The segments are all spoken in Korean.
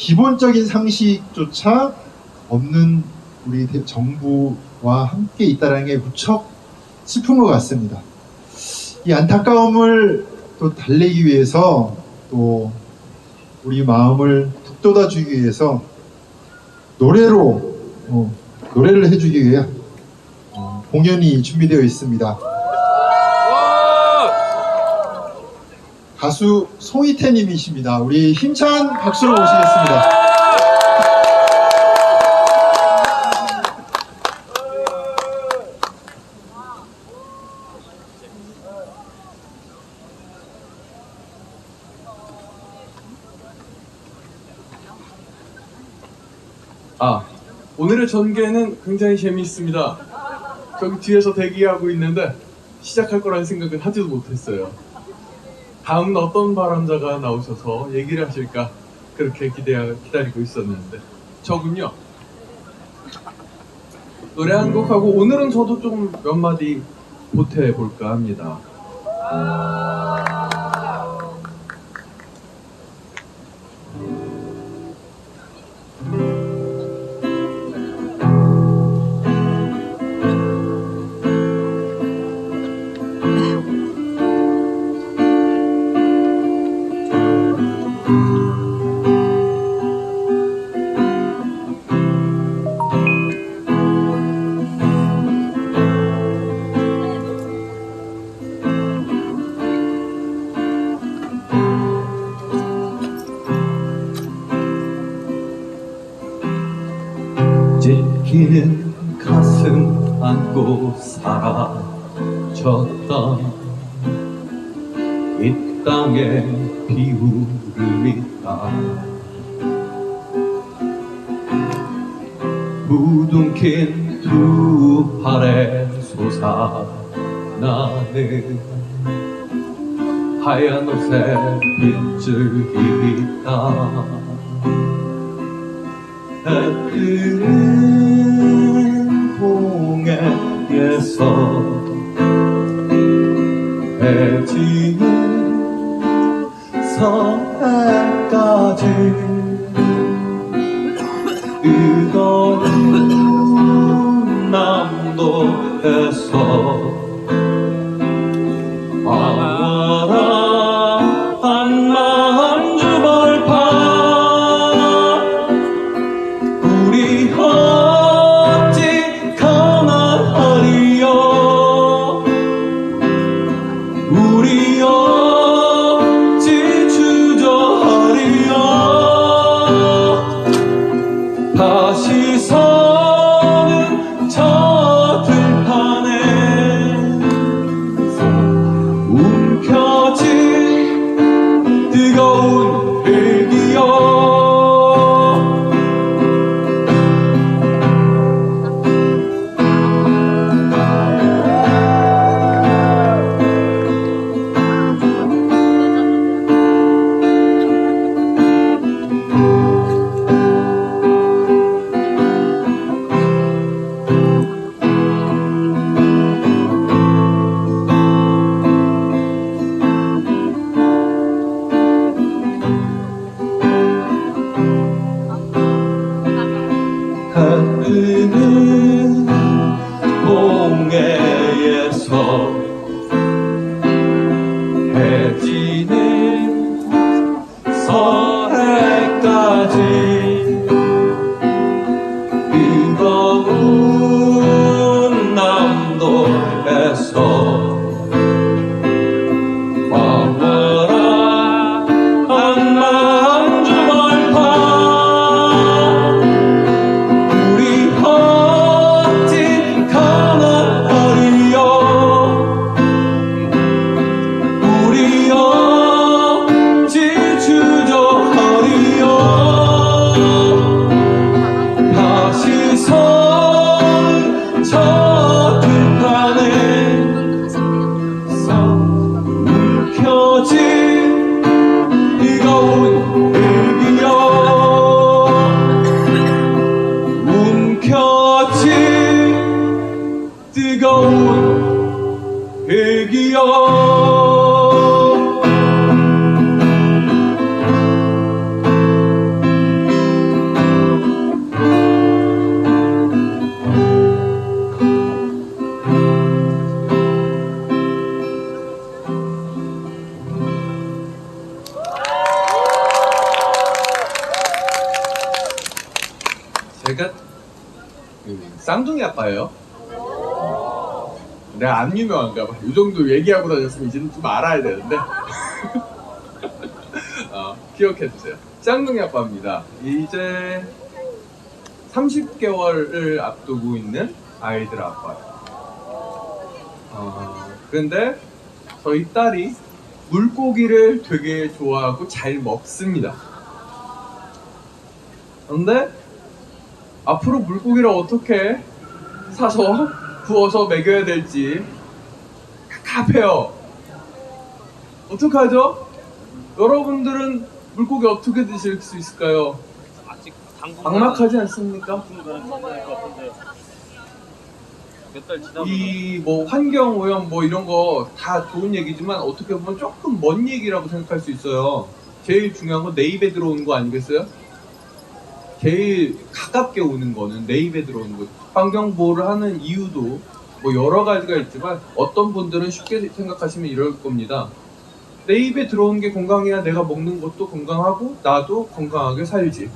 기본적인 상식조차 없는 우리 대- 정부와 함께 있다는 게 무척 슬픈 것 같습니다. 이 안타까움을 또 달래기 위해서 또 우리 마음을 북돋아 주기 위해서 노래로 어, 노래를 해주기 위해 어, 공연이 준비되어 있습니다. 가수 송이태님이십니다. 우리 힘찬 박수로 모시겠습니다. 아, 오늘의 전개는 굉장히 재미있습니다. 저기 뒤에서 대기하고 있는데 시작할 거라는 생각은 하지도 못했어요. 다음은 어떤 바람자가 나오셔서 얘기를 하실까 그렇게 기대 기다리고 있었는데 저군요. 노래 한 곡 하고 오늘은 저도 좀 몇 마디 보태 볼까 합니다. 있다. 부둥킨 두 팔에 솟아 나는 하얀 옷에 빗줄기 있다. 해 뜨는 동해에서 해지는 서해까지 뜨거운 남도에서 황 해지는 제가 그 쌍둥이 아빠예요. 내가 안 유명한가 봐. 이 정도 얘기하고 다녔으면 이제는 좀 알아야 되는데. 어, 기억해 주세요. 쌍둥이 아빠입니다. 이제 30개월을 앞두고 있는 아이들 아빠예요. 어, 그런데 저희 딸이 물고기를 되게 좋아하고 잘 먹습니다. 그런데 앞으로 물고기를 어떻게 사서 구워서 먹여야 될지 갑갑해요. 어떡하죠? 여러분들은 물고기 어떻게 드실 수 있을까요? 아직 당분 막막하지 않습니까? 몇달 지나면 이 뭐 환경 오염 뭐 이런 거 다 좋은 얘기지만 어떻게 보면 조금 먼 얘기라고 생각할 수 있어요. 제일 중요한 건 내 입에 들어오는 거 아니겠어요? 제일 가깝게 오는 거는 내 입에 들어오는 거죠. 환경 보호를 하는 이유도 뭐 여러 가지가 있지만 어떤 분들은 쉽게 생각하시면 이럴 겁니다. 내 입에 들어오는 게 건강해야 내가 먹는 것도 건강하고 나도 건강하게 살지.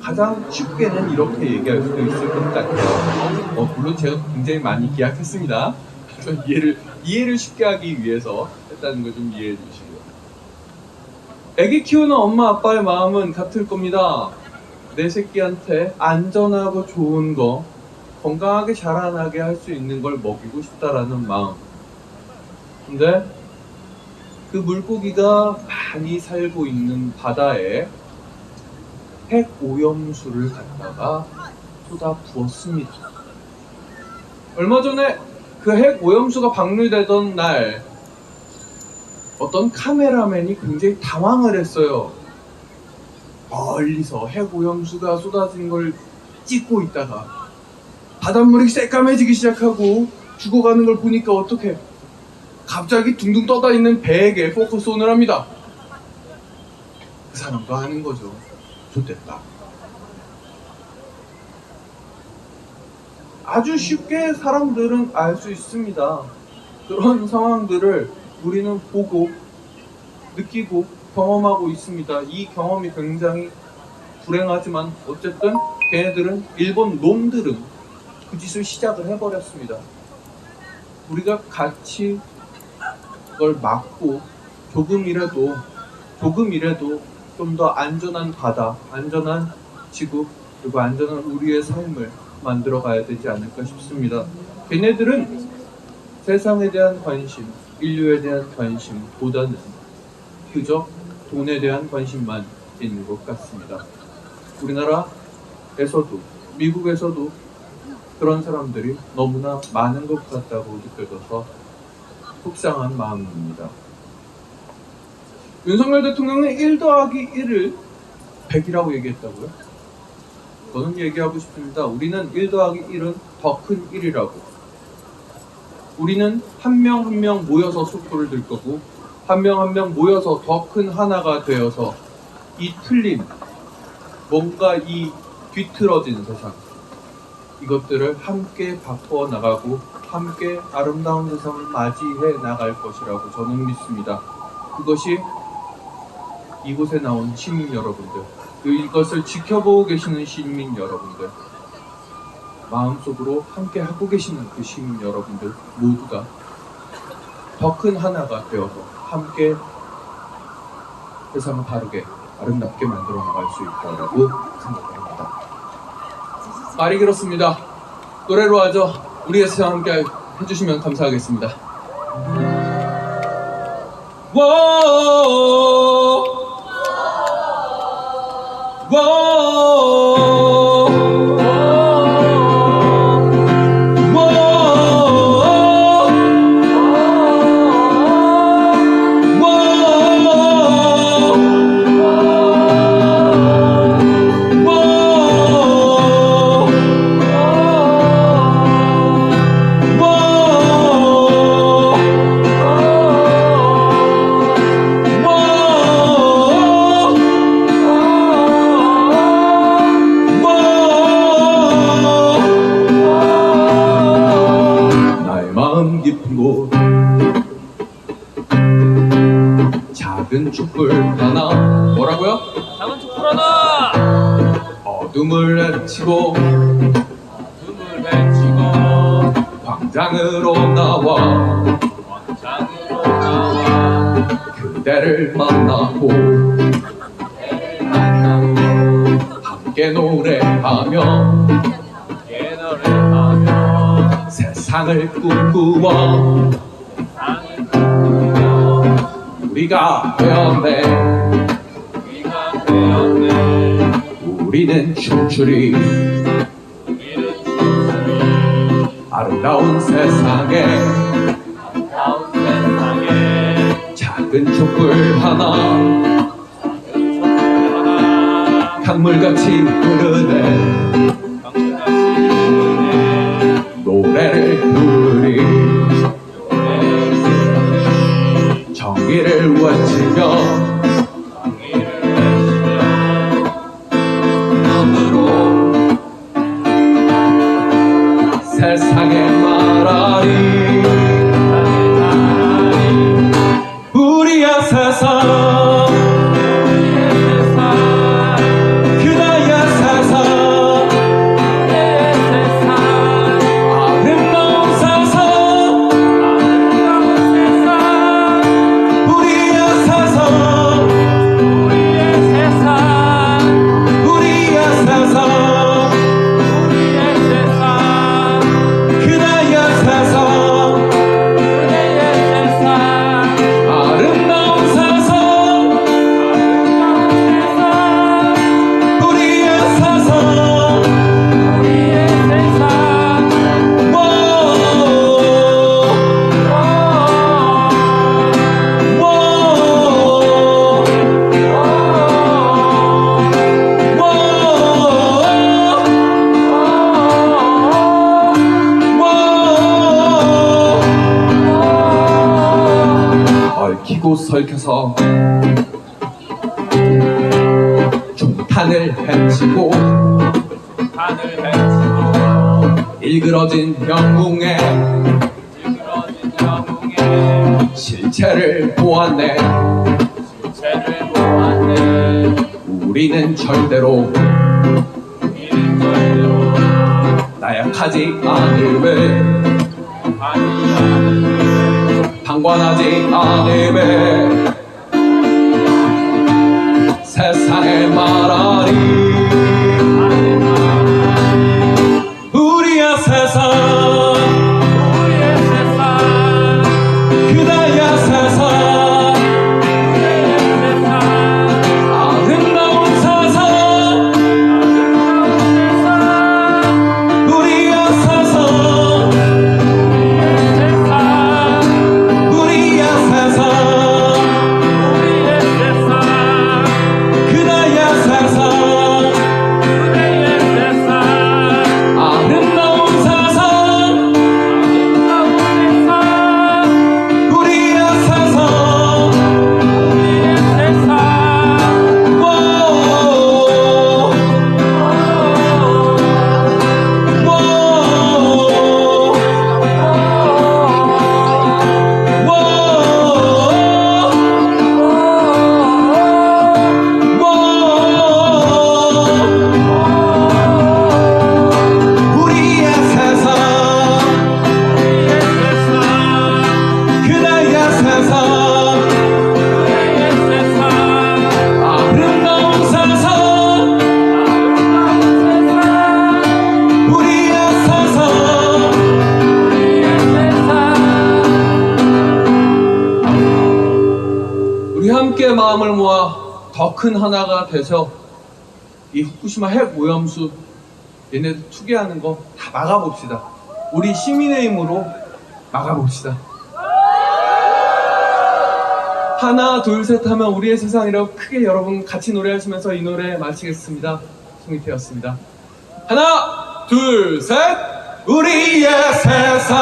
가장 쉽게는 이렇게 얘기할 수도 있을 것 같아요. 어, 물론 제가 굉장히 많이 기약했습니다. 좀 이해를 이해를 쉽게 하기 위해서 했다는 걸 좀 이해해 주시고요. 애기 키우는 엄마 아빠의 마음은 같을 겁니다. 내 새끼한테 안전하고 좋은 거 건강하게 자라나게 할 수 있는 걸 먹이고 싶다라는 마음. 근데 그 물고기가 많이 살고 있는 바다에 핵 오염수를 갖다가 쏟아 부었습니다. 얼마 전에 그 핵 오염수가 방류되던 날 어떤 카메라맨이 굉장히 당황을 했어요. 멀리서 핵 오염수가 쏟아진 걸 찍고 있다가 바닷물이 새까매지기 시작하고 죽어가는 걸 보니까 어떻게 갑자기 둥둥 떠다 있는 배에게 포커스 온을 합니다. 그 사람도 아는 거죠. 좋됐다. 아주 쉽게 사람들은 알 수 있습니다. 그런 상황들을 우리는 보고 느끼고 경험하고 있습니다. 이 경험이 굉장히 불행하지만 어쨌든 걔네들은 일본 놈들은 그 짓을 시작을 해버렸습니다. 우리가 같이 그걸 막고 조금이라도 조금이라도 좀 더 안전한 바다, 안전한 지구, 그리고 안전한 우리의 삶을 만들어 가야 되지 않을까 싶습니다. 걔네들은 세상에 대한 관심, 인류에 대한 관심보다는 그저 돈에 대한 관심만 있는 것 같습니다. 우리나라에서도, 미국에서도 그런 사람들이 너무나 많은 것 같다고 느껴져서 속상한 마음입니다. 윤석열 대통령은 1 더하기 1을 100이라고 얘기했다고요? 저는 얘기하고 싶습니다. 우리는 1 더하기 1은 더 큰 1이라고. 우리는 한 명 한 명 모여서 소포를 들 거고, 한 명 한 명 모여서 더 큰 하나가 되어서 이 틀린, 뭔가 이 뒤틀어진 세상, 이것들을 함께 바꿔 나가고, 함께 아름다운 세상을 맞이해 나갈 것이라고 저는 믿습니다. 그것이 이곳에 나온 시민 여러분들, 그 이것을 지켜보고 계시는 시민 여러분들, 마음속으로 함께 하고 계시는 그 시민 여러분들 모두가 더 큰 하나가 되어서 함께 세상을 바르게 아름답게 만들어 나갈 수 있다고 생각합니다. 말이 그렇습니다. 노래로 하죠. 우리의 세상 함께 해주시면 감사하겠습니다. 워나 함께 노래하며 세상을 꿈꾸어 우리가 되었네. 우리는 춤추리. 아름다운 세상에 작은 촛불 하나. 강물같이 흐르네 얽히고 설켜서 종탄을 헤치고 하늘 헤치고 일그러진 영웅의 일그러진 영웅의 실체를 보았네. 죄를 보았네. 우리는 절대로 우리는 절대로 나약하지 않을왜 하지 않을 방관하지 않을왜 세상에 말하리. 우리의 세상 마음을 모아 더 큰 하나가 돼서 이 후쿠시마 핵 오염수 얘네들 투기하는 거 다 막아봅시다. 우리 시민의 힘으로 막아봅시다. 하나 둘 셋 하면 우리의 세상이라고 크게 여러분 같이 노래하시면서 이 노래 마치겠습니다. 송이태였습니다. 하나 둘 셋 우리의 세상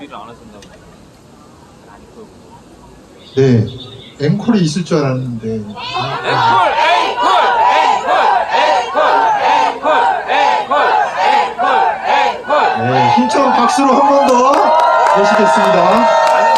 준비를 안 하신다고. 네, 앵콜이 있을 줄 알았는데. 앵콜! 앵콜! 앵콜! 앵콜! 앵콜! 앵콜! 앵콜! 네, 힘찬 박수로 한 번 더 모시겠습니다.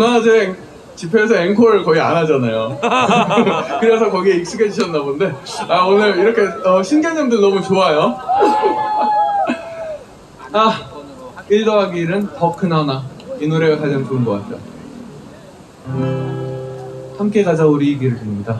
문화재 집회에서 앵콜 거의 안 하잖아요. 그래서 거기에 익숙해지셨나 본데 아 오늘 이렇게 어, 신개념들 너무 좋아요. 아, 1 더하기 1은 더 큰 하나. 이 노래가 가장 좋은 것 같아요. 함께 가자 우리 이 길을 봅니다.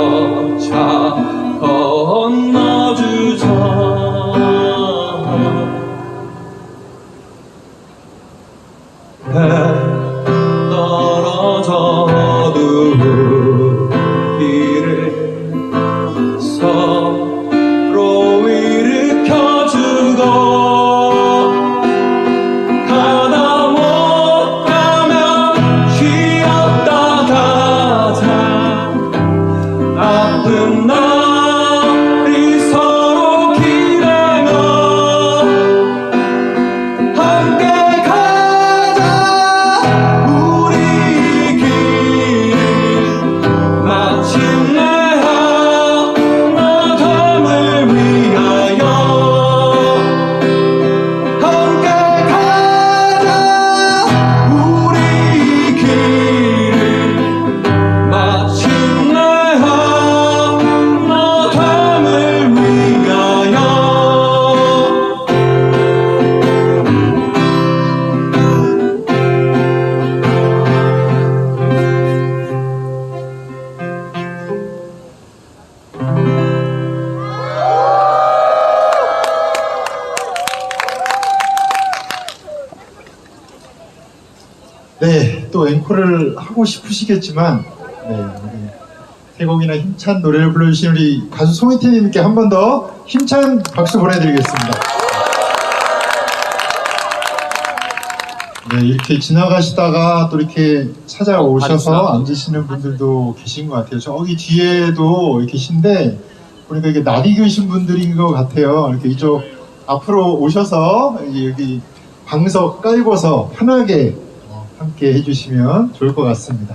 어기야차 건너 앵콜을 하고 싶으시겠지만 네, 곡이나 힘찬 노래를 불러주신 우리 가수 송혜태님께 한 번 더 힘찬 박수 보내드리겠습니다. 네, 이렇게 지나가시다가 또 이렇게 찾아오셔서 앉으시는 분들도 계신 것 같아요. 저기 뒤에도 계신데 보니까 이게 나이 교신 분들인 것 같아요. 이렇게 이쪽 앞으로 오셔서 여기 방석 깔고서 편하게 어, 함께 해주시면 좋을 것 같습니다.